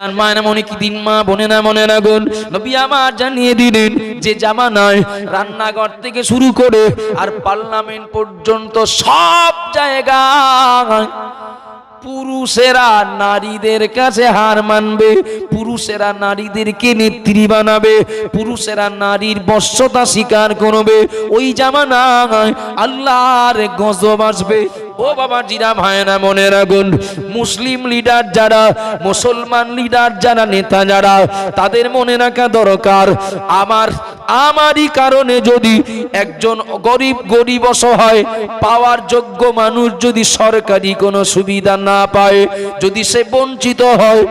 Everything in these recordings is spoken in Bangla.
আর মায়ের দিন মা না মনে নবী জানিয়ে দিলেন যে রান্নাঘর থেকে শুরু করে আর পার্লামেন্ট পর্যন্ত সব পুরুষেরা নারীদের কাছে হার মানবে, পুরুষেরা নারীদেরকে নেত্রী বানাবে, পুরুষেরা নারীর বশ্যতা স্বীকার করবে। ওই জামানায় আল্লাহর গজব আসবে। ও বাবা জিরা ভাইনা মনে রাখুন মুসলিম লিডার যারা, মুসলমান লিডার যারা, নেতা যারা, তাদের মনে রাখা দরকার, আমার আমারই কারণে যদি একজন গরিব গরিব অসহায় পাওয়ার যোগ্য মানুষ যদি সরকারি কোনো সুবিধা না পায়, যদি সে বঞ্চিত হয়,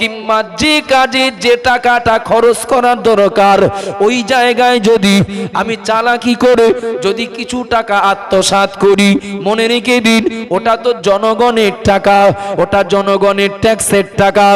কিংবা যে কাজে যে টাকাটা খরচ করার দরকার, ওই জায়গায় যদি আমি চালাকি করে যদি কিছু টাকা আত্মসাৎ করি, মনে রেখে দিন, ওটা তো জনগণের টাকা, ওটা জনগণের ট্যাক্সের টাকা।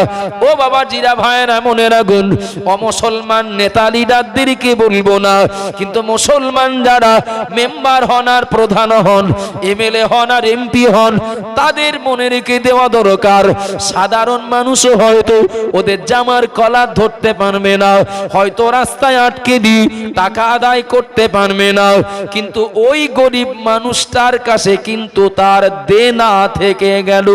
ও বাবা জিরা ভাইয়েরা, মনে রাখুন, অমুসলমান নেতা লিডারদেরকে বলব না। কিন্তু মুসলমান যারা মেম্বার হন আর প্রধান হন এমএলএ হন আর এমপি হন, তাদের মনে রেখে দেওয়া দরকার, সাধারণ মানুষও হয়তো ওদের জামার কলার ধরতে পারবে না, হয়তো রাস্তায় আটকে দিই টাকা আদায় করতে পারবে না, কিন্তু ওই গরিব মানুষটার কাছে কিন্তু তার দেনা থেকে গেল।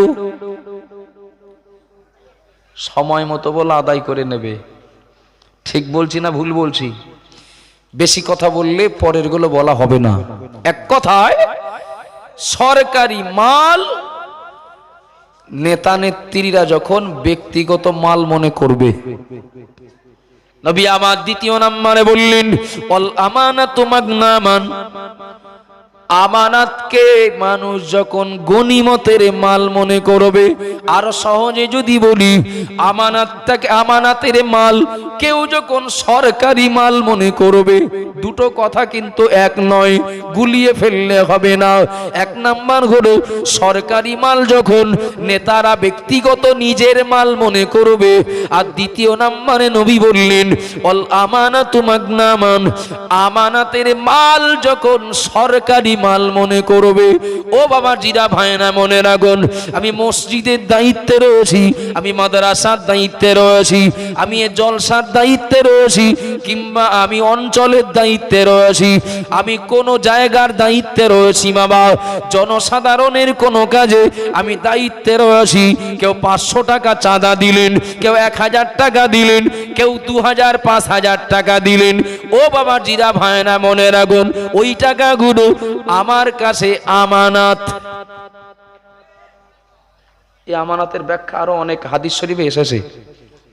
সময় মতো বলে আদায় করে নেবে। ঠিক বলছি না ভুল বলছি? বেশি কথা বললে পরেরগুলো বলা হবে না। এক কথায়, সরকারি মাল নেতা নেত্রীরা যখন ব্যক্তিগত মাল মনে করবে। নবী আমার দ্বিতীয় নাম্বারে বললেন অল তোমার মাগনামান। আমানাতকে মানুষ যখন গনিমতের মাল মনে করবে, আর সহজে যদি বলি, আমানাতটাকে, আমানাতের মাল কেউ যখন সরকারি মাল মনে করবে, দুটো কথা কিন্তু এক নয়, গুলিয়ে ফেললে হবে না। এক নাম্বার হলো, সরকারি মাল যখন নেতারা ব্যক্তিগত নিজের মাল মনে করবে, আর দ্বিতীয় নাম্বারে নবী বললেন, অল আমানাতু মাগনামান। আমানাতের মাল যখন সরকারি মাল মনে করবে। ও বাবা, জিরা ভাইনা মনে রাখুন, আমি মসজিদের দায়িত্বে রয়েছি, আমি মাদ্রাসার দায়িত্বে রয়েছি, আমি এ জলসার দায়িত্বে রয়েছি, কিংবা আমি অঞ্চলের দায়িত্বে রয়েছি, আমি কোন জায়গার দায়িত্বে রয়েছি, বাবা। জনসাধারণের কোনো কাজে আমি দায়িত্বে রয়েছি। কেউ পাঁচশো টাকা চাঁদা দিলেন, কেউ এক হাজার টাকা দিলেন, কেউ দু হাজার, পাঁচ হাজার টাকা দিলেন। ও বাবা, জিরা ভাইনা মনে রাখুন, ওই টাকাগুলো আমার কাছে আমানাত। এই আমানাতের ব্যাখ্যা আরও অনেক হাদিস শরীফে এসেছে।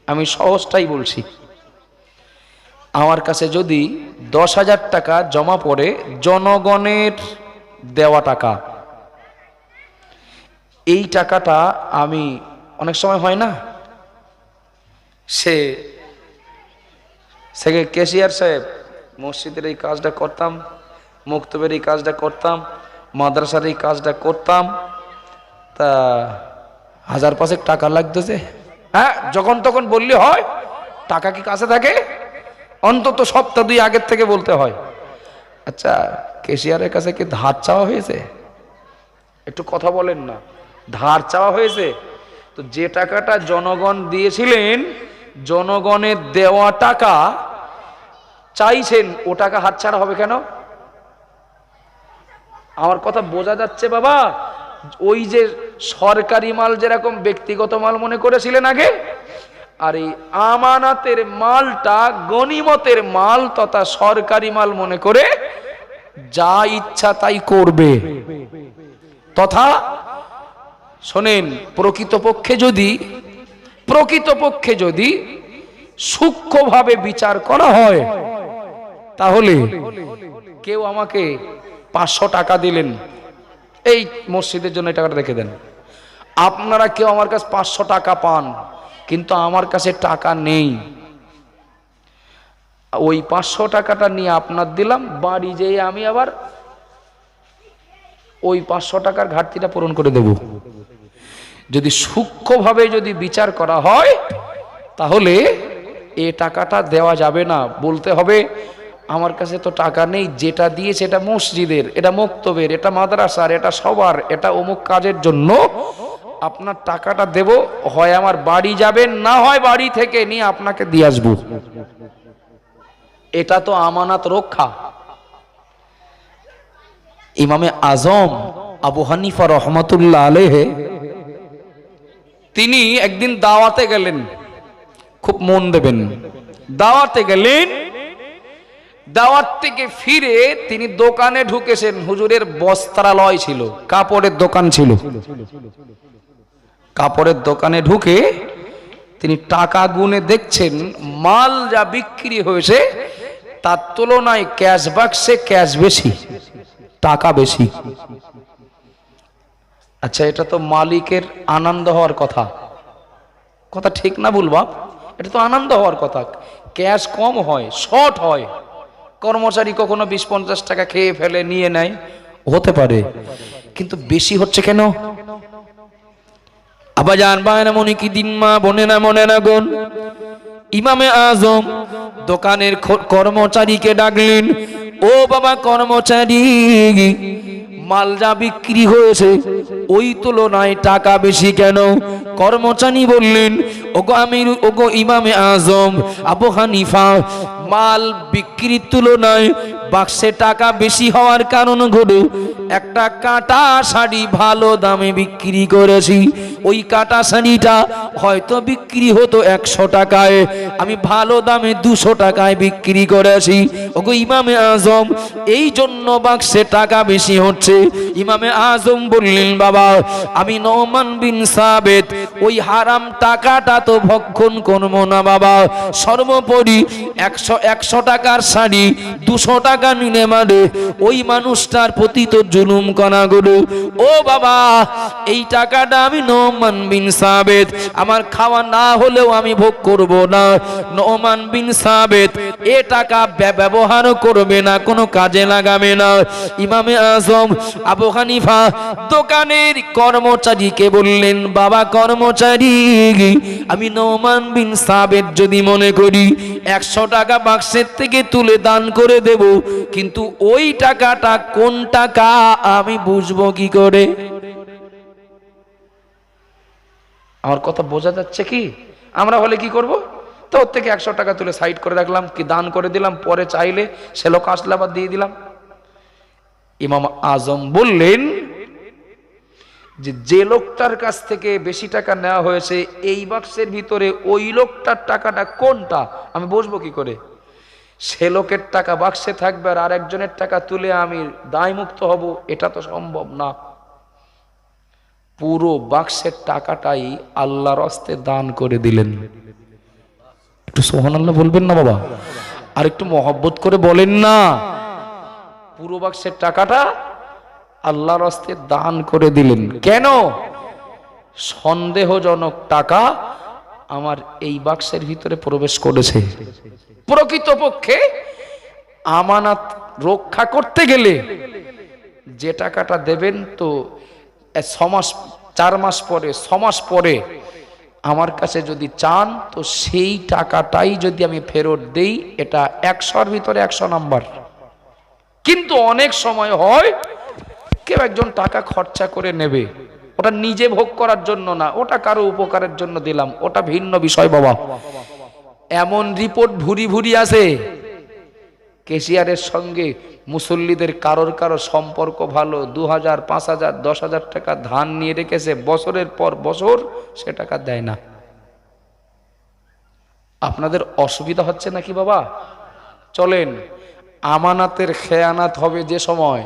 আমি সহজটাই বলছি। আমার কাছে যদি দশ হাজার টাকা জমা পড়ে জনগণের দেওয়া টাকা, এই টাকাটা আমি অনেক সময় হয় না? সে সে কেশিয়ার সাহেব মসজিদের এই কাজটা করতাম। মুক্তবের এই কাজটা করতাম, মাদ্রাসার এই কাজটা করতাম। তা হাজার পাঁচেক টাকা লাগতেছে হ্যাঁ যখন তখন বললে হয়, টাকা কি কাছে থাকে? অন্তত সপ্তাহ দুই আগের থেকে বলতে হয়। আচ্ছা কেশিয়ারের কাছে কি ধার চাওয়া হয়েছে? একটু কথা বলেন না। ধার চাওয়া হয়েছে? তো যে টাকাটা জনগণ দিয়েছিলেন, জনগণের দেওয়া টাকা, চাইছেন, ও টাকা হাতছাড়া হবে কেন? আমার কথা বোঝা যাচ্ছে বাবা? ওই যে সরকারি মাল যেরকম ব্যক্তিগত মাল মনে করেছিলেন আগে, আর এই আমানাতের মালটা গনিমতের মাল তথা সরকারি মাল মনে করে যা ইচ্ছা তাই করবে। তথা, শোনেন, প্রকৃতপক্ষে যদি প্রকৃতপক্ষে যদি সূক্ষ্মভাবে বিচার করা হয়, তাহলে কেউ আমাকে পাঁচশো টাকা দিলেন। এই মসজিদের জন্য এই টাকাটা রেখে দেন। আপনারা কেউ আমার কাছে পাঁচশো টাকা পান, কিন্তু আমার কাছে টাকা নেই। ওই পাঁচশো টাকাটা নিয়ে আপনার দিলাম, বাড়ি যেয়ে আমি আবার ওই পাঁচশো টাকার ঘাটতিটা পূরণ করে দেব। যদি সূক্ষ্মভাবে যদি বিচার করা হয়, তাহলে এ টাকাটা দেওয়া যাবে না। বলতে হবে আমার কাছে তো টাকা নেই, যেটা দিয়েছে এটা মসজিদের, এটা মুক্তবের, এটা মাদ্রাসার, এটা সবার, এটা অমুক কাজের জন্য আপনার টাকাটা দেব, হয় আমার বাড়ি যাবেন, না হয় বাড়ি থেকে নিয়ে আপনাকে দিয়ে আসব। এটা তো আমানাত রক্ষা। ইমামে আজম আবু হানিফা রহমতুল্লাহ আলেহে তিনি একদিন দাওয়াতে গেলেন, খুব মন দেবেন। দাওয়াতে গেলেন দাওয়াত থেকে ফিরে তিনি দোকানে ঢুকেছেন। হুজুরের বস্ত্রালয় ছিল, কাপড়ের দোকান ছিল। কাপড়ের দোকানে ঢুকে তিনি টাকা গুনে দেখছেন, মাল যা বিক্রি হয়েছে তার তুলনায় ক্যাশ বাক্সে ক্যাশ বেশি, টাকা বেশি। আচ্ছা এটা তো মালিকের আনন্দ হওয়ার কথা। কথা ঠিক না বলবা এটা তো আনন্দ হওয়ার কথা। ক্যাশ কম হয়, শর্ট হয়। কর্মচারী কখনো বিশ পঞ্চাশ টাকা খেয়ে ফেলে, নিয়ে নেয়? হতে পারে। কিন্তু বেশি হচ্ছে কেন? আবার জান, বায়না মনে কি দিন মা, বনে না, মনে না গুন ইমামে আজম দোকানের কর্মচারীকে ডাকলেন, ও বাবা কর্মচারী, মাল যা বিক্রি হয়েছে, ওই তুলনায় টাকা বেশি কেন? কর্মচারী বললেন, ওগো আমির, ওগো ইমামে আজম, আবু হানিফা মাল বিক্রির তুলনায় বাক্সে টাকা বেশি হওয়ার কারণ হলো একটা কাটা শাড়ি ভালো দামে বিক্রি করেছি। ওই কাটা শাড়িটা হয়তো বিক্রি হতো একশো টাকায়, আমি ভালো দামে দুশো টাকায় বিক্রি করেছি। ওগো ইমামে আজম, এই জন্য বাক্সে টাকা বেশি হচ্ছে। ইমামে আজম বললেন, বাবা, আমি নমান বিন সাবেত, ওই হারাম টাকাটা তো ভক্ষণ করব না বাবা। সর্বোপরি একশো একশো টাকার শাড়ি, দুশো টাকা নিলে মানে ওই মানুষটার প্রতি তো জুলুম করা গেল ও বাবা, এই টাকাটা আমি নোমান বিন সাবেত। আমার খাওয়া না হলেও আমি ভোগ করব না। নোমান বিন সাবেত, এ টাকা ব্য- ব্যবহার করবে না, কোনো কাজে লাগাবে না। ইমামে আজম, আবু হানিফা, দোকানের কর্মচারীকে বললেন, বাবা কর্মচারী, আমি নোমান বিন সাবেত যদি মনে করি, একশো টাকা বাক্সের থেকে তুলে দান করে দেব। কিন্তু ওই টাকাটা কোন টাকা আমি বুঝব কি করে? আমার কথা বোঝা যাচ্ছে কি? আমরা হলে কি করব? তো ওর থেকে একশো টাকা তুলে সাইড করে রাখলাম, কি দান করে দিলাম, পরে চাইলে সে লোক আসলে আবার দিয়ে দিলাম। ইমাম আজম বললেন যে যে লোকটার কাছ থেকে বেশি টাকা নেওয়া হয়েছে, এই বাক্সের ভিতরে ওই লোকটার টাকাটা কোনটা? আমি বুঝব কি করে? সে লোকের টাকা বাক্সে থাকবে আর আরেকজনের টাকা তুলে আমি দায়মুক্ত হব, এটা তো সম্ভব না। পুরো বাক্সের টাকাটাই আল্লাহর হস্তে দান করে দিলেন। একটু সোহান আল্লাহ বলবেন না বাবা? আর একটু মহব্বত করে বলেন না। পুরো বাক্সের টাকাটা আল্লাহর হস্তে দান করে দিলেন। কেন? সন্দেহজনক টাকা আমার এই বাক্সের ভিতরে প্রবেশ করেছে। প্রকৃতপক্ষে আমানাত রক্ষা করতে গেলে যে টাকাটা দেবেন তো ছমাস চার মাস পরে ছমাস পরে আমার কাছে যদি চান, তো সেই টাকাটাই যদি আমি ফেরত দেই, এটা একশোর ভিতরে একশো নাম্বার। কিন্তু অনেক সময় হয়, কেউ একজন টাকা খরচা করে নেবে। ওটা নিজে ভোগ করার জন্য না, ওটা কারও উপকারের জন্য দিলাম, ওটা ভিন্ন বিষয় বাবা। এমন রিপোর্ট ভুরি ভুরি আছে কেশিয়ারের সঙ্গে মুসল্লিদের কারোর কারও সম্পর্ক ভালো দু হাজার পাঁচ হাজার দশ হাজার টাকা ধান নিয়ে রেখেছে, বছরের পর বছর সে টাকা দেয় না। আপনাদের অসুবিধা হচ্ছে নাকি বাবা? চলেন, আমানাতের খেয়ানাত হবে যে সময়।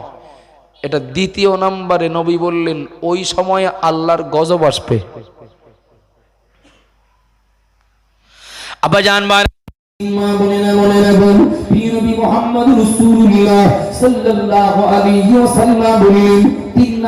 এটা দ্বিতীয় নাম্বারে নবী বললেন ওই সময় আল্লাহর গজব আসবে। আবার জানবার তিন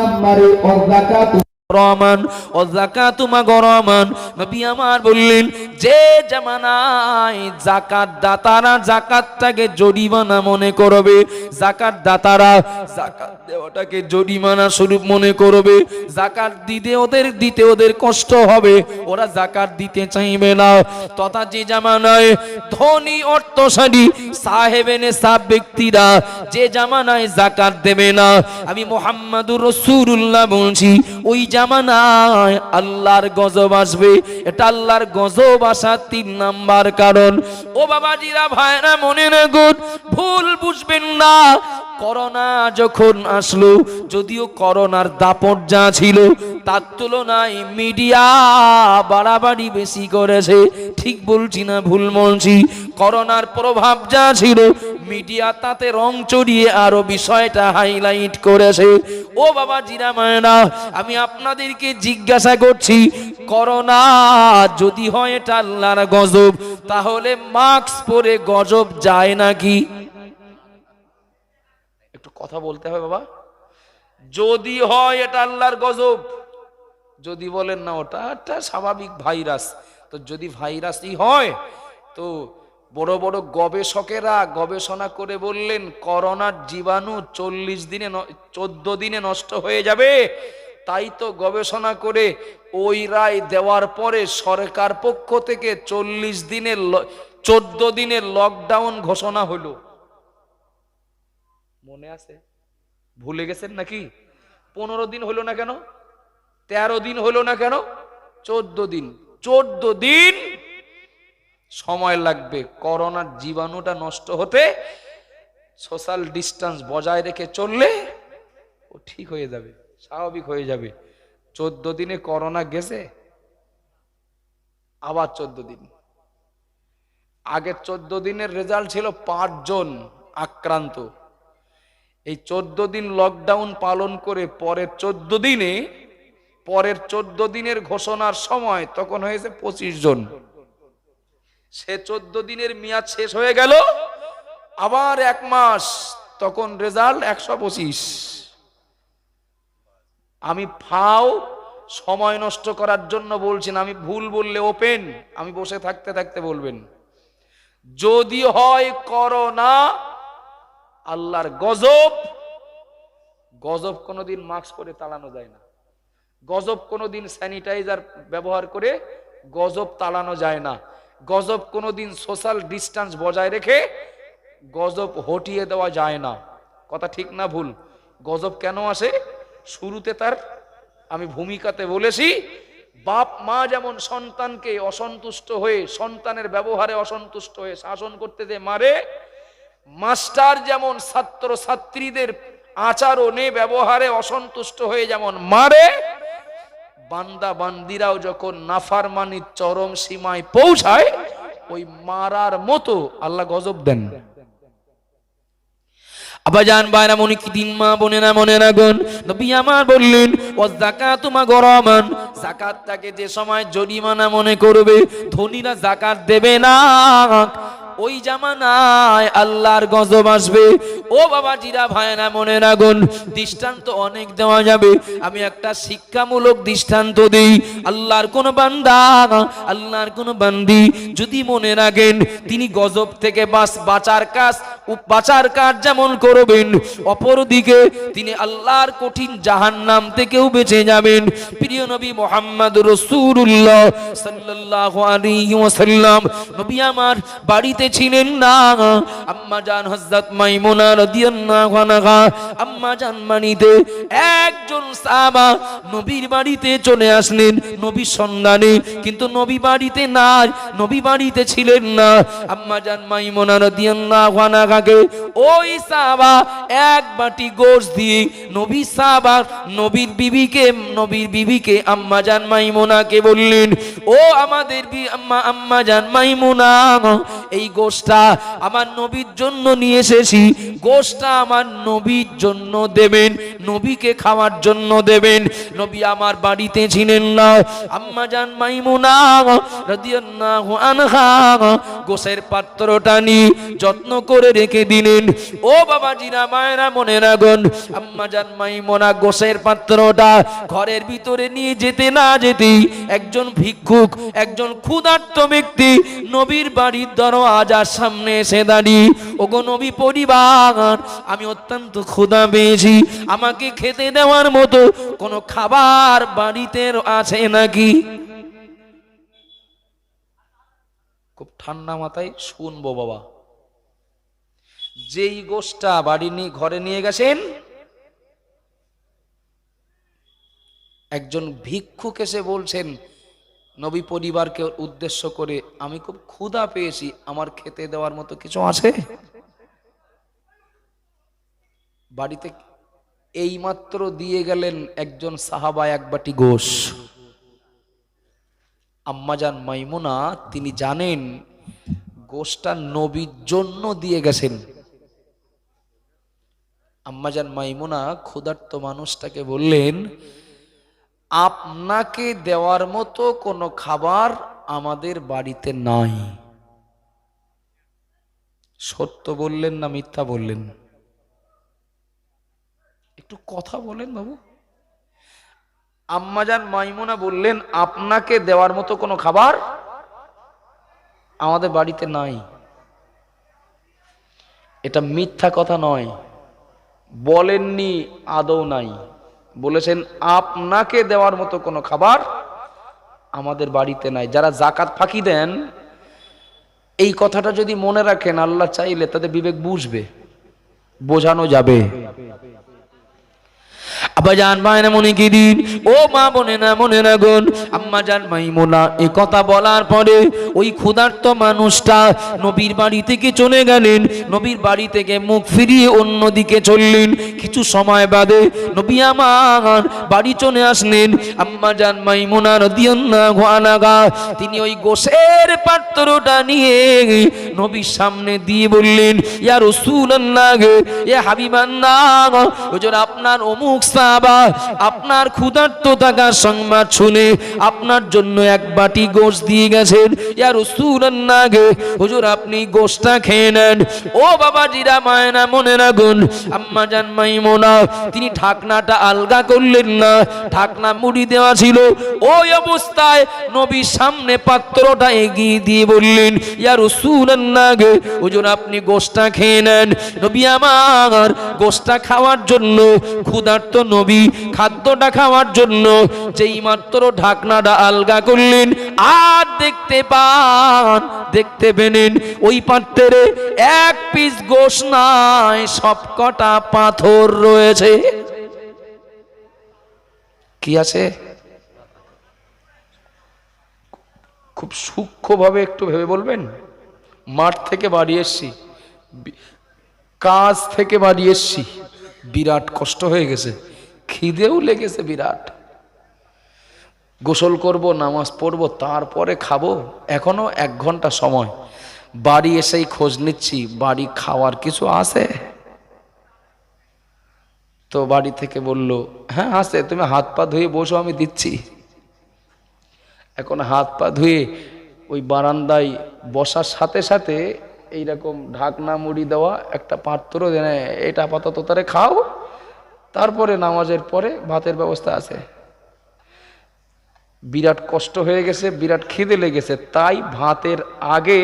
রহমান ও জাকাতুমা গরমান। নবী আমার বললেন, যে জামানায় জাকাত দাতারা জাকাতটাকে জরিমানা মনে করবে জাকাত দাতারা জাকাত দেওয়াটাকে জরিমানা স্বরূপ মনে করবে জাকাত দিতে ওদের দিতে ওদের কষ্ট হবে, ওরা জাকাত দিতে চাইবে না। তথা যে জামানায় ধনী অর্থশালী সাহেবেনে সাব ব্যক্তিরা, যে জামানায় জাকাত দেবে না। আমি মোহাম্মদুর রসুল্লাহ বলছি, ওই জামানায় আল্লাহর গজব আসবে। এটা আল্লাহর গজব আসার তিন নাম্বার কারণ। ও বাবাজিরা ভাইরা মনে রাখুন ভুল বুঝবেন না। করোনা যখন আসলো, যদিও করোনার দাপট যা ছিল, তার তুলনায় মিডিয়া বাড়াবাড়ি বেশি করেছে। ঠিক বলছি না, ভুল বলছি। করোনার প্রভাব যা ছিল মিডিয়া তাতে রং চড়িয়ে আরও বিষয়টা হাইলাইট করেছে। ও বাবা জিরা মায়না আমি আপনাদেরকে জিজ্ঞাসা করছি, করোনা যদি হয় এটা আল্লাহর গজব, তাহলে মাস্ক পরে গজব যায় নাকি? একটু কথা বলতে হবে বাবা। যদি হয় এটা আল্লাহর গজব, যদি বলেন না ওটা একটা স্বাভাবিক ভাইরাস। তো যদি ভাইরাসই হয়, তো বড় বড় গবেষকেরা গবেষণা করে বললেন, করোনার জীবাণু চল্লিশ দিনে চোদ্দ দিনে নষ্ট হয়ে যাবে। তাই তো গবেষণা করে ওই রায় দেওয়ার পরে সরকার পক্ষ থেকে চল্লিশ দিনের চোদ্দ দিনের লকডাউন ঘোষণা হলো। মনে আছে? ভুলে গেছেন নাকি? পনেরো দিন হলো না কেন? তেরো দিন হলো না কেন? চোদ্দ দিন। চোদ্দ দিন সময় লাগবে, করোনার জীবাণুটা নষ্ট হতে সোশ্যাল ডিস্টেন্স বজায় রেখে চললে ও ঠিক হয়ে যাবে, স্বাভাবিক হয়ে যাবে। চোদ্দ দিনে করোনা গেছে, আবার চোদ্দ দিন। আগের চোদ্দ দিনের রেজাল্ট ছিল পাঁচজন আক্রান্ত। এই চোদ্দ দিন লকডাউন পালন করে পরের চোদ্দ দিনে, পরের চোদ্দ দিনের ঘোষণার সময় তখন হয়েছে পঁচিশ জন। সে চোদ্দ দিনের মেয়াদ শেষ হয়ে গেল, আবার এক মাস, তখন রেজাল্ট একশো পঁচিশ। আমি ফাও, সময় নষ্ট করার জন্য বলছি না, আমি ভুল বললে ওপেন, আমি বসে থাকতে থাকতে বলবেন। যদি হয় করোনা আল্লাহর গজব গজব কোনোদিন মাস্ক পরে তাড়ানো যায় না। গজব কোনোদিন স্যানিটাইজার ব্যবহার করে গজব তাড়ানো যায় না। গজব কোনোদিন সোশ্যাল ডিস্টেন্স বজায় রেখে গজব হটিয়ে দেওয়া যায় না। কথা ঠিক না ভুল? গজব কেন আসে? শুরুতে তার আমি ভূমিকাতে বলেছি, বাপ মা যেমন সন্তানকে অসন্তুষ্ট হয়ে, সন্তানের ব্যবহারে অসন্তুষ্ট হয়ে শাসন করতে যে মারে, মাস্টার যেমন ছাত্র ছাত্রীদের আচরণে ব্যবহারে অসন্তুষ্ট হয়ে যেমন মারে বান্দা বান্দিরাও যখন নাফারমানির চরম সীমায় পৌঁছায়, ওই মারার মতো আল্লাহ গজব দেন। মনে কি দিন মা মনে বললেন, ও জাকাত যে সময় জরিমানা মনে করবে, ধনীরা জাকাত দেবে না। ওই জামানায় আল্লাহর গজব আসবে। ও বাবা জিরা ভায়না মনে রাখুন দৃষ্টান্ত অনেক দেওয়া যাবে। আমি একটা শিক্ষামূলক দৃষ্টান্ত দিই। আল্লাহর কোন বান্দা আল্লাহর কোন বান্দি। যদি মনে রাখেন, তিনি গজব থেকে বাস বাঁচার কাজ বাঁচার কাজ যেমন করবেন, অপরদিকে তিনি আল্লাহর কঠিন জাহান্নাম থেকেও বেঁচে যাবেন। প্রিয় নবী মোহাম্মদ রসুল্লাহ ওয়াসাল্লাম, নবী আমার বাড়িতে ছিলেন না। আম্মা জান হযরত মাইমুনা আনহা, আম্মা জান মানিতে একজন সাবা নবীর বাড়িতে চলে আসলেন নবীর সন্ধানে। কিন্তু নবী বাড়িতে না নবী বাড়িতে ছিলেন না। আম্মা জান মাইমুনা রাদিয়াল্লাহু আনহাকে ওই সাহাবা এক বাটি গোশ দিয়ে নবী সাহাবা, নবীর বিবিকে নবীর বিবিকে আম্মা জান মাইমুনাকে বললেন, ও আমাদের আম্মা আম্মা জান মাইমুনা এই গোষ্ঠটা আমার নবীর জন্য নিয়ে এসেছি। গোষ্ঠটা আমার নবীর জন্য দেবেন, নবীকে খাওয়ার জন্য দেবেন। নবী আমার বাড়িতে ছিলেন না। আম্মা জান মাইমুনা রাদিয়াল্লাহু আনহা গোসের পাত্রটা নিয়ে যত্ন করে রেখে দিলেন। ও বাবা জিরা মায়েরা মনে রাখুন আম্মা জান মাইমুনা গোসের পাত্রটা ঘরের ভিতরে নিয়ে যেতে না যেতেই একজন ভিক্ষুক, একজন ক্ষুধার্ত ব্যক্তি নবীর বাড়ির দরওয়াজার সামনে এসে দাঁড়িয়ে, ওগো নবী পরিবার, আমি অত্যন্ত ক্ষুধা পেয়েছি। আমাকে খেতে দেওয়ার মতো কোনো খাবার বাড়িতে আছে নাকি? খুব ঠান্ডা মাথায় শুনব বাবা। যেই গোষ্ঠা বাড়ি নিয়ে, ঘরে নিয়ে গেছেন, একজন ভিক্ষুক এসে বলছেন নবী পরিবারকে উদ্দেশ্য করে, আমি খুব ক্ষুধা পেয়েছি, আমার খেতে দেওয়ার মতো কিছু আছে? বাড়িতে এইমাত্র দিয়ে গেলেন একজন সাহাবা এক বাটি গোশ। আম্মাজান মাইমুনা, তিনি জানেন গোশটা নবীর জন্য দিয়ে গেছেন। আম্মাজান মাইমুনা ক্ষুধার্ত মানুষটাকে বললেন আপনাকে দেওয়ার মতো কোনো খাবার আমাদের বাড়িতে নাই। সত্য বললেন না মিথ্যা বললেন? একটু কথা বলেন বাবু। আম্মাজান মাইমুনা বললেন, আপনাকে দেওয়ার মতো কোনো খাবার আমাদের বাড়িতে নাই। এটা মিথ্যা কথা নয়। বলেননি, আদৌ নাই। বলেছেন, আপনাকে দেওয়ার মতো কোনো খাবার আমাদের বাড়িতে নাই। যারা জাকাত ফাঁকি দেন, এই কথাটা যদি মনে রাখেন, আল্লাহ চাইলে তাদের বিবেক বুঝবে, বোঝানো যাবে। আব্বা জান, মায়ের মনে কি দিন? ও মা বনে না মনে না গুন আম্মা জান, মাইমুনা, এ কথা বলার পরে ওই ক্ষুধার্ত মানুষটা নবীর বাড়ি থেকে চলে গেলেন। নবীর বাড়ি থেকে মুখ ফিরিয়ে অন্যদিকে চললেন। কিছু সময় বাদে নবী আমার বাড়ি চলে আসলেন। আম্মা জান, মাইমুনা রাদিয়াল্লাহু আনহা তিনি ওই গোসের পাত্রটা নিয়ে নবীর সামনে দিয়ে বললেন, ইয়া রাসূলুল্লাহ ইয়া হাবিবাল্লাহ হুজুর আপনার অমুক সাহাবা আপনার ক্ষুধার্ত থাকার সংবাদ শুনে আপনার জন্য এক বাটি গোশ দিয়ে গেছেন। ইয়া রাসূলুল্লাহ, হুজুর আপনি গোশটা খেয়ে নেন। ও বাবা জিরা মায়না মনে রাখুন, আম্মা জান, মাইমুনা, তিনি ঢাকনাটা আলগা করলেন না, ঢাকনা মুড়ি দেওয়া ছিল। ওই অবস্থায় নবীর সামনে পাত্রটা এগিয়ে দিয়ে বললেন, ইয়া গে হুজুর আপনি গোশটা খেয়ে নেন। নবী আমার গোশটা খাওয়ার জন্য ক্ষুধার্ত নবী খাদ্যটা খাওয়ার জন্য যেই মাত্র ঢাকনাটা আলগা করলেন, আর দেখতে পান, দেখতে পেলেন ওই পাত্রে এক পিস গোশ নাই সবকটা পাথর রয়েছে। কি আছে? খুব সূক্ষ্মভাবে একটু ভেবে বলবেন? মাঠ থেকে বাড়ি এসছি কাজ থেকে বাড়ি এসছি। বিরাট কষ্ট হয়ে গেছে। খিদেও লেগেছে বিরাট। গোসল করব, নামাজ পড়ব, তারপরে খাব। এখনও এক ঘণ্টা সময়। বাড়ি এসেই খোঁজ নিচ্ছি, বাড়ি খাওয়ার কিছু আছে? তো বাড়ি থেকে বলল হ্যাঁ আছে, তুমি হাত পা ধুয়ে বসো, আমি দিচ্ছি। এখন হাত পা ধুয়ে ওই বারান্দায় বসার সাথে সাথে এইরকম ঢাকনা মুড়ি দেওয়া একটা পাত্র এটা আপাতত তারে খাও। তারপরে নামাজের পরে ভাতের ব্যবস্থা আছে। বিরাট কষ্ট হয়ে গেছে, বিরাট খিদে লেগেছে, তাই ভাতের আগে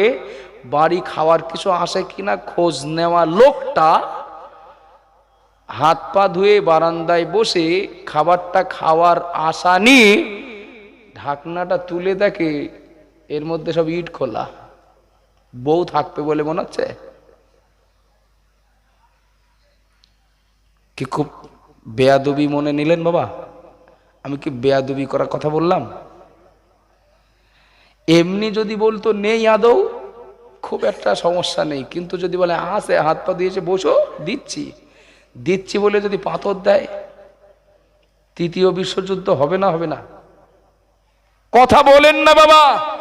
বাড়ি খাওয়ার কিছু আসে কিনা খোঁজ নেওয়া লোকটা হাত পা ধুয়ে বারান্দায় বসে খাবারটা খাওয়ার আশা নিয়ে ঢাকনাটা তুলে দেখে এর মধ্যে সব ইট খোলা। বউ থাকবে বলে মনে হচ্ছে? কি খুব বেয়াদবি মনে নিলেন বাবা? আমি কি বেয়াদবি করার কথা বললাম? এমনি যদি বলতো, নেই আদৌ? খুব একটা সমস্যা নেই। কিন্তু যদি বলে, আসে হাত পা দিয়েছে বসো, দিচ্ছি। দিচ্ছি বলে যদি পাথর দেয়, তৃতীয় বিশ্বযুদ্ধ হবে না হবে না। কথা বলেন না বাবা।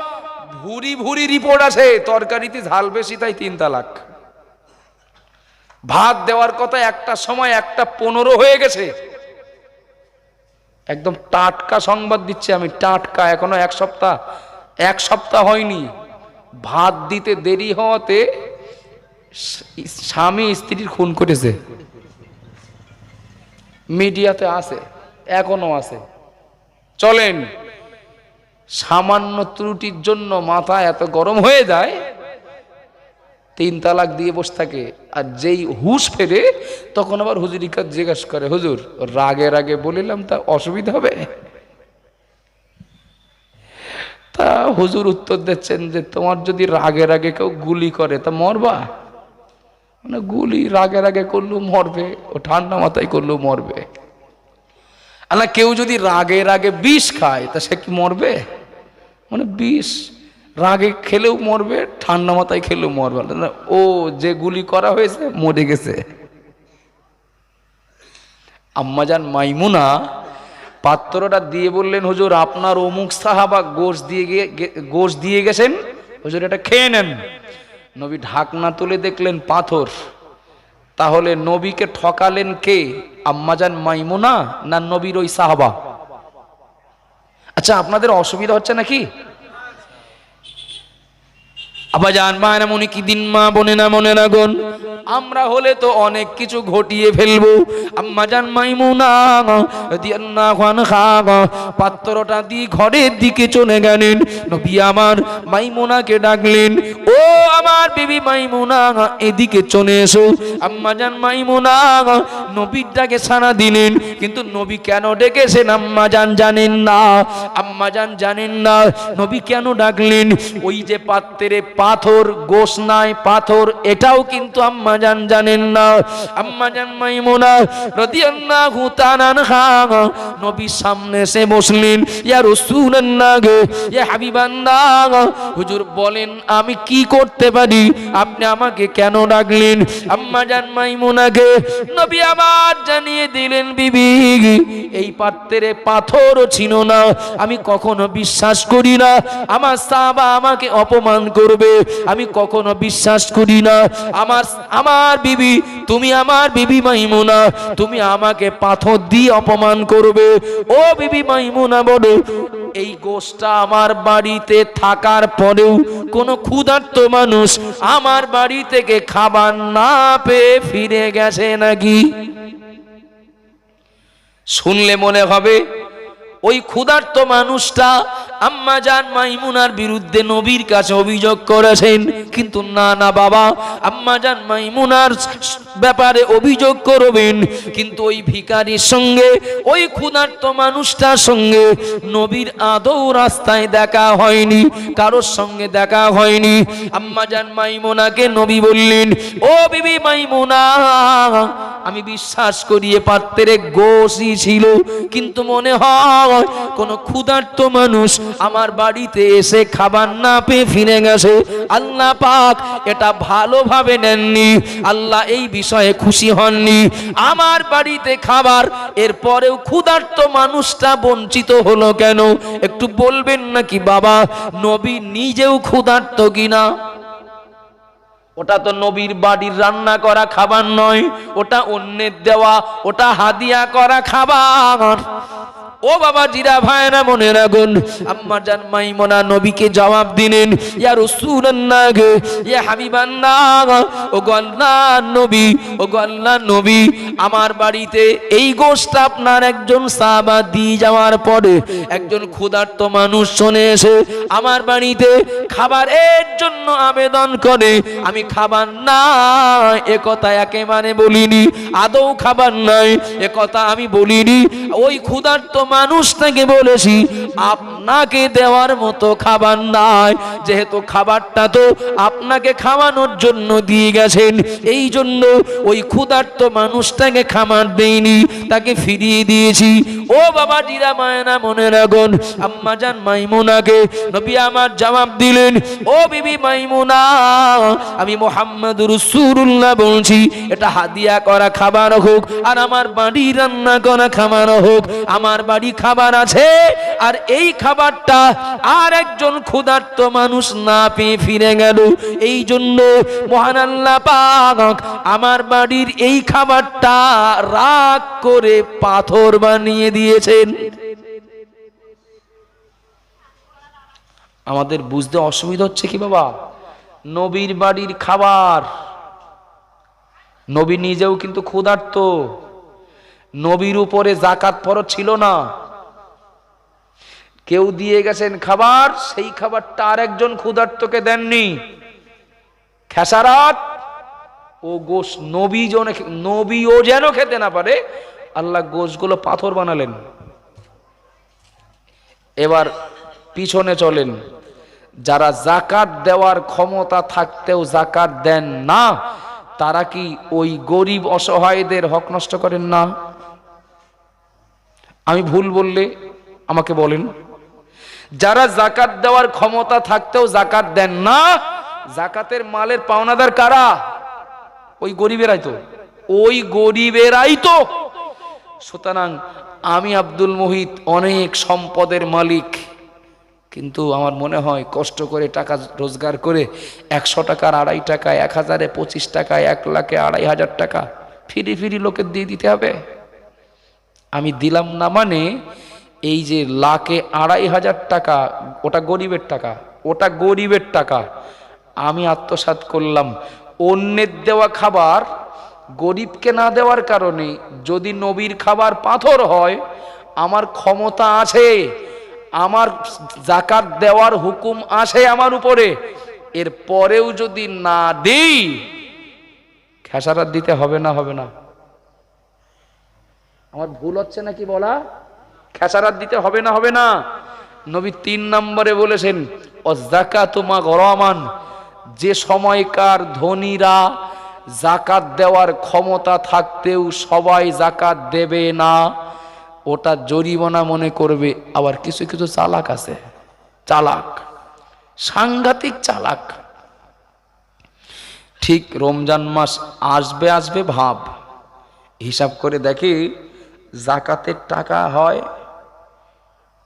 ভুরি ভুরি রিপোর্ট আছে তরকারিতে ঝাল বেশি, তাই তিন তালাক। ভাত দেওয়ার কথা একটা সময় একটা পনেরো হয়ে গেছে। একদম টাটকা সংবাদ দিচ্ছি আমি, টাটকা, এখনও এক সপ্তাহ এক সপ্তাহ হয়নি। ভাত দিতে দেরি হওয়াতে স্বামী স্ত্রীর খুন করেছে। মিডিয়াতে আছে, এখনও আছে। চলেন, সামান্য ত্রুটির জন্য মাথা এত গরম হয়ে যায় তিন তালাক দিয়ে বসে থাকে। আর যেই হুশ ফেরে, তখন আবার হুজুরিকা জিজ্ঞাসা করে, হুজুর, রাগে রাগে বলিলাম তা অসুবিধা হবে? তা হুজুর উত্তর দিচ্ছেন যে, তোমার যদি রাগে রাগে কেউ গুলি করে, তা মরবা? মানে গুলি রাগে রাগে করলেও মরবে, ও ঠান্ডা মাথায় করলেও মরবে। না কেউ যদি রাগে রাগে বিষ খায়, তা সে কি মরবে? মানে বিষ। রাগে খেলেও মরবে, ঠান্ডা মাথায় খেলেও মরবে। ও যে গুলি করা হয়েছে, মরে গেছে। আম্মাজান মাইমুনা পাত্রটা দিয়ে বললেন, হুজুর, আপনার অমুক সাহাবা গোশ দিয়ে গিয়ে গোশ দিয়ে গেছেন? হুজুর, এটা খেয়ে নেন। নবী ঢাকনা তুলে দেখলেন পাথর। তাহলে নবীকে ঠকালেন কে? আম্মাজান মাইমুনা না নবীর ওই সাহাবা? আচ্ছা আপনাদের অসুবিধা হচ্ছে নাকি? আবাজান মায়ের মনে কি দিন মা বনে না মনে না গন আমরা হলে তো অনেক কিছু ঘটিয়ে ফেলব। আম্মা জান মাইমুনা খান পাত্রটা দিয়ে ঘরের দিকে চলে গেলেন। নবী আমার মাইমুনাকে ডাকলেন, ও আমার বিবি মাইমুনা, এদিকে চলে এসো। আম্মা জান মাইমুনা নবীর ডাকে সাড়া দিলেন, কিন্তু নবী কেন ডেকেছেন? আম্মা জান জানেন না। আম্মা জান জানেন না, নবী কেন ডাকলেন? ওই যে পাত্রে পাথর গোস নাই, পাথর, এটাও কিন্তু আম্মা জান জানেন না। আম্মা জান মাইমুনা রাদিয়াল্লাহু তাআলা আনহা নবীর সামনে এসে বসলেন, ইয়া রাসূলুল্লাহ গে ইয়া হাবিবাল্লাহ হুজুর বলেন, আমি কি করতে পারি? আপনি আমাকে কেন ডাকলেন? আম্মা জান মাইমুনাকে নবী আমার জানিয়ে দিলেন বিবি এই পাত্রে পাথরও ছিল না। আমি কখনো বিশ্বাস করি না। আমার সাহাবা আমাকে অপমান করবে। আমি কখনো বিশ্বাস করি না। আমার আমার বিবি, তুমি আমার বিবি মাইমুনা, তুমি আমাকে পাথর দিয়ে অপমান করবে। ও বিবি মাইমুনা বলো, এই গোষ্ঠটা আমার বাড়িতে থাকার পরেও কোনো ক্ষুধার্ত মানুষ আমার বাড়ি থেকে খাবার না পেয়ে ফিরে গেছে নাকি? শুনলে মনে হবে, ওই ক্ষুধার্ত মানুষটা আম্মা জান মাইমুনার বিরুদ্ধে নবীর কাছে অভিযোগ করেছেন। কিন্তু না না, বাবা, আম্মা জান মাইমুনার ব্যাপারে অভিযোগ করবেন। কিন্তু ওই ভিকারির সঙ্গে, ওই ক্ষুধার্ত মানুষটার সঙ্গে নবীর আদৌ রাস্তায় দেখা হয়নি, কারোর সঙ্গে দেখা হয়নি। আম্মা জান মাইমুনাকে নবী বললেন, ও বিবি মাইমুনা, আমি বিশ্বাস করি এ পাত্রে গোসই ছিল, কিন্তু মনে হয় কোন ক্ষুধার্ত মানুষ আমার বাড়িতে এসে খাবার না পেয়ে ফিরে গেছে। আল্লাহ পাক এটা ভালোভাবে নেননি। আল্লাহ এই বিষয়ে খুশি হননি। আমার বাড়িতে খাবার, এরপরেও ক্ষুধার্ত মানুষটা বঞ্চিত হলো কেন? একটু বলবেন নাকি বাবা? নবী নিজেও ক্ষুধার্ত কিনা? ওটা তো নবীর বাড়ির রান্না করা খাবার নয়, ওটা অন্যের দেওয়া, ওটা হাদিয়া করা খাবার। ও বাবা জিরা ভাইরা মনে রাখুন, আম্মা জান মাইমনা নবীকে জবাব দিলেন, ইয়া রাসূলুল্লাহ, ইয়া হাবিবাল্লাহ, ও গো আল্লাহর নবী, ও গো আল্লাহর নবী, আমার বাড়িতে এই গোশত আপনার একজন সাহাবা দিয়ে যাওয়ার পরে একজন ক্ষুধার্ত মানুষ চলে এসে আমার বাড়িতে খাবারের জন্য আবেদন করে, আমি খাবার না এ কথা মানে বলিনি, আদৌ খাবার নাই, এ কথা আমি বলিনি। ওই ক্ষুধার্ত মানুষটাকে বলেছি আপনাকে দেওয়ার মতো খাবার নাই। যেহেতু খাবারটা তো আপনাকে খাওয়ানোর জন্য দিয়ে গেছেন, এই জন্য ওই ক্ষুধার্ত মানুষটাকে খাবার দেইনি তাকে ফিরিয়ে দিয়েছি। ও বাবা জিরা মায়না মনে রাখুন, আম্মা জান মাইমুনাকে নবী আমার জবাব দিলেন, ও বিবি মাইমুনা, আমি মোহাম্মদ রসুল্লাহ বলছি, এটা হাদিয়া করা খাবার হোক, আর আমার বাড়ি রান্না করা খাবার হোক, আমার বাড়ি খাবার আছে, আর এই খাবারটা আর একজন ক্ষুধার্ত মানুষ না পেয়ে ফিরে গেল। এই জন্য মহান আল্লাহ পাক আমার বাড়ির এই খাবারটা রাগ করে পাথর বানিয়ে দিয়েছেন। আমাদের বুঝতে অসুবিধা হচ্ছে কি বাবা? নবীর বাড়ির খাবার। নবী নিজেও কিন্তু ক্ষুধার্ত। নবীর উপরে জাকাত ফরজ ছিল না। কেউ দিয়ে গেছেন খাবার, সেই খাবারটা আর একজন ক্ষুধার্তকে দেননি। খেসারাত? ও গোশ নবী জন ও যেন খেতে না পারে, আল্লাহ গোশগুলো পাথর বানালেন। এবার পিছনে চলেন। যারা জাকাত দেওয়ার ক্ষমতা থাকতেও জাকাত দেন না, তারা কি ওই গরিব অসহায়দের হক নষ্ট করেন না? আমি ভুল বললে আমাকে বলেন। যারা জাকাত দেওয়ার ক্ষমতা থাকতেও জাকাত দেন না জাকাতের মালের পাওনাদার কারা? ওই গরিবেরাই তো। ওই গরিবেরাই তো। সুতরাং আমি আব্দুল মোহিত অনেক সম্পদের মালিক, কিন্তু আমার মনে হয় কষ্ট করে টাকা রোজগার করে একশো টাকার আড়াই টাকা, এক হাজারে পঁচিশ টাকা, এক লাখে আড়াই হাজার টাকা ফিরি ফিরি লোকের দিয়ে দিতে হবে। আমি দিলাম না মানে এই যে লাখে আড়াই হাজার টাকা, ওটা গরিবের টাকা, ওটা গরিবের টাকা। আমি আত্মসাৎ করলাম। অন্যের দেওয়া খাবার গরিবকে না দেওয়ার কারণে যদি নবীর খাবার পাথর হয়, আমার ক্ষমতা আছে, আমার জাকাত দেওয়ার হুকুম আসে আমার উপরে। এর পরেও যদি না দিই, খেসারাত দিতে হবে না হবে না। আমার ভুল হচ্ছে নাকি বলা? খেসারাত দিতে হবে না হবে না। নবী তিন নম্বরে বলেছেন ও জাকাতুমা গরমান যে সময়কার ধনীরা জাকাত দেওয়ার ক্ষমতা থাকতেও সবাই জাকাত দেবে না, ওটা জরিমানা মনে করবে। আবার কিছু কিছু চালাক আছে, চালাক, সাংঘাতিক চালাক। ঠিক রমজান মাস আসবে আসবে ভাব। হিসাব করে দেখি, জাকাতের টাকা হয়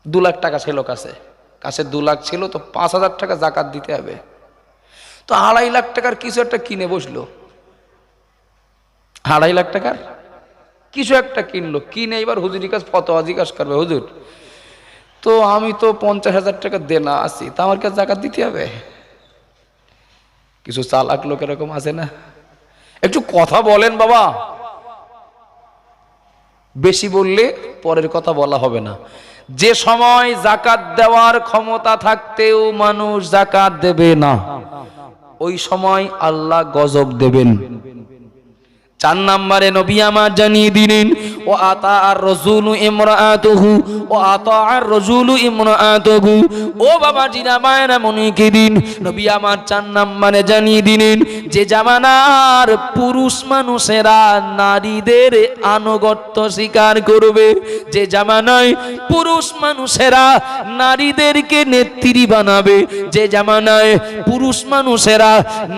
দু লাখ টাকা ছিল কাছে। কাছে দু লাখ ছিল তো পাঁচ হাজার টাকা জাকাত দিতে হবে। তো আড়াই লাখ টাকার কিছু একটা কিনে বসল। আড়াই লাখ টাকার? কিছু একটা কিনলো। কিনে এবার হুজুরি কাজ ফতোয়া জিজ্ঞাসা করবে, হুজুর, তো আমি তো পঞ্চাশ হাজার টাকা দেনা আছি, তা আমার কাছে জাকাত দিতে হবে? কিছু চালাক লোক এরকম আছে না? একটু কথা বলেন বাবা। বেশি বললে পরের কথা বলা হবে না। যে সময় জাকাত দেওয়ার ক্ষমতা থাকতেও মানুষ জাকাত দেবে না। ওই সময় আল্লাহ গজব দেবেন। চার নম্বরে নবী আমার জানিয়ে দিলেন, ও আতা আর রজুলু ইমরাআতুহু ও আতা আর রজুলু ইমরাআতুহু ও বাবা জিনা মায়েরা মনে কি দিন, নবী আমার চার নম্বরে জানিয়ে দিলেন, যে জামানার পুরুষ মানুষেরা নারীদের আনুগত্য স্বীকার করবে। যে জামানায় পুরুষ মানুষেরা নারীদেরকে নেত্রী বানাবে। যে জামানায় পুরুষ মানুষেরা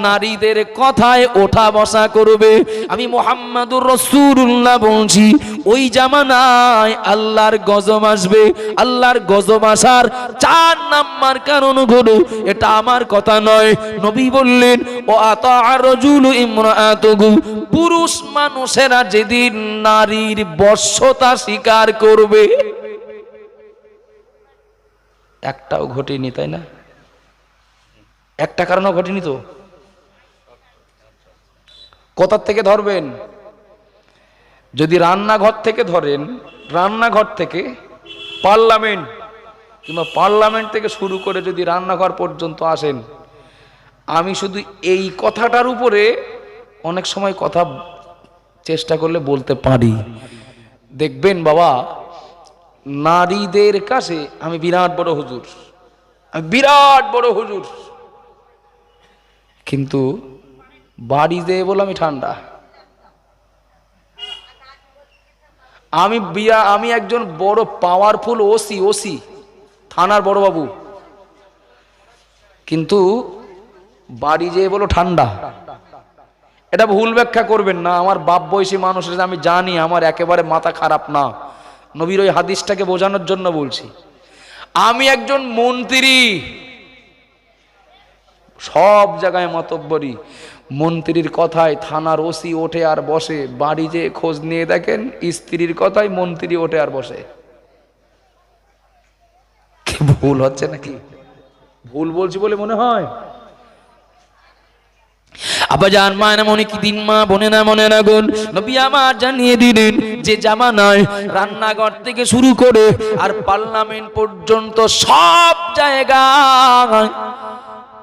নারীদের কথায় ওঠা বসা করবে। আমি মোহাম্মদুর রসুল্লাহ বলছি, ওই জামানায় আল্লাহর গজব আসবে, আল্লাহর গজব আসার চার নাম্বার কারণ হলো, এটা আমার কথা নয়। নবী বললেন, ও আতা রজুল ইমরাতুহু। পুরুষ মানুষেরা যেদিন নারীর বশ্যতা স্বীকার করবে, একটাও ঘটেনি, তাই না? একটা কারণও ঘটেনি তো? কোথার থেকে ধরবেন? যদি রান্নাঘর থেকে ধরেন, রান্নাঘর থেকে পার্লামেন্ট, কিংবা পার্লামেন্ট থেকে শুরু করে যদি রান্নাঘর পর্যন্ত আসেন, আমি শুধু এই কথাটার উপরে অনেক সময় কথা চেষ্টা করলে বলতে পারি। দেখবেন বাবা, নারীদের কাছে আমি বিরাট বড় হুজুর। আমি বিরাট বড় হুজুর। কিন্তু বাড়ি যেয়ে বলে আমি ঠান্ডা। আমি বিয়া, আমি একজন বড় পাওয়ারফুল ওসি ওসি থানার বড় বাবু। কিন্তু বাড়ি যেয়ে বলো, ঠান্ডা। এটা ভুল ব্যাখ্যা করবেন না, আমার বাপ বয়সী মানুষের আমি জানি, আমার একেবারে মাথা খারাপ না। নবীর ওই হাদিসটাকে বোঝানোর জন্য বলছি। আমি একজন মন্ত্রী, সব জায়গায় মতব্বরি। মন্ত্রীর কথায় থানার ওসি ওঠে আর বসে। বাড়ি যে খোঁজ নিয়ে দেখেন, স্ত্রীর কথায় মন্ত্রী ওঠে আর বসে। ভুল হচ্ছে নাকি? ভুল বলছি বলে মনে হয়? মা না মনে কি দিন মা না মনে না জানিয়ে দিলেন যে রান্নাঘর থেকে শুরু করে আর পার্লামেন্ট পর্যন্ত সব জায়গায়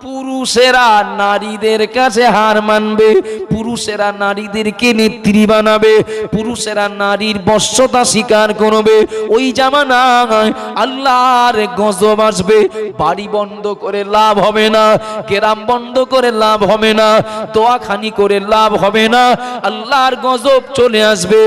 পুরুষেরা নারীদের কাছে হার মানবে, পুরুষেরা নারীদেরকে নেত্রী বানাবে, পুরুষেরা নারীর বশ্যতা স্বীকার করবে। ওই জামানায় আল্লাহর গজব আসবে, বাড়ি বন্ধ করে লাভ হবে না কেরাম বন্ধ করে লাভ হবে না, দোয়াখানি করে লাভ হবে না, আল্লাহর গজব চলে আসবে।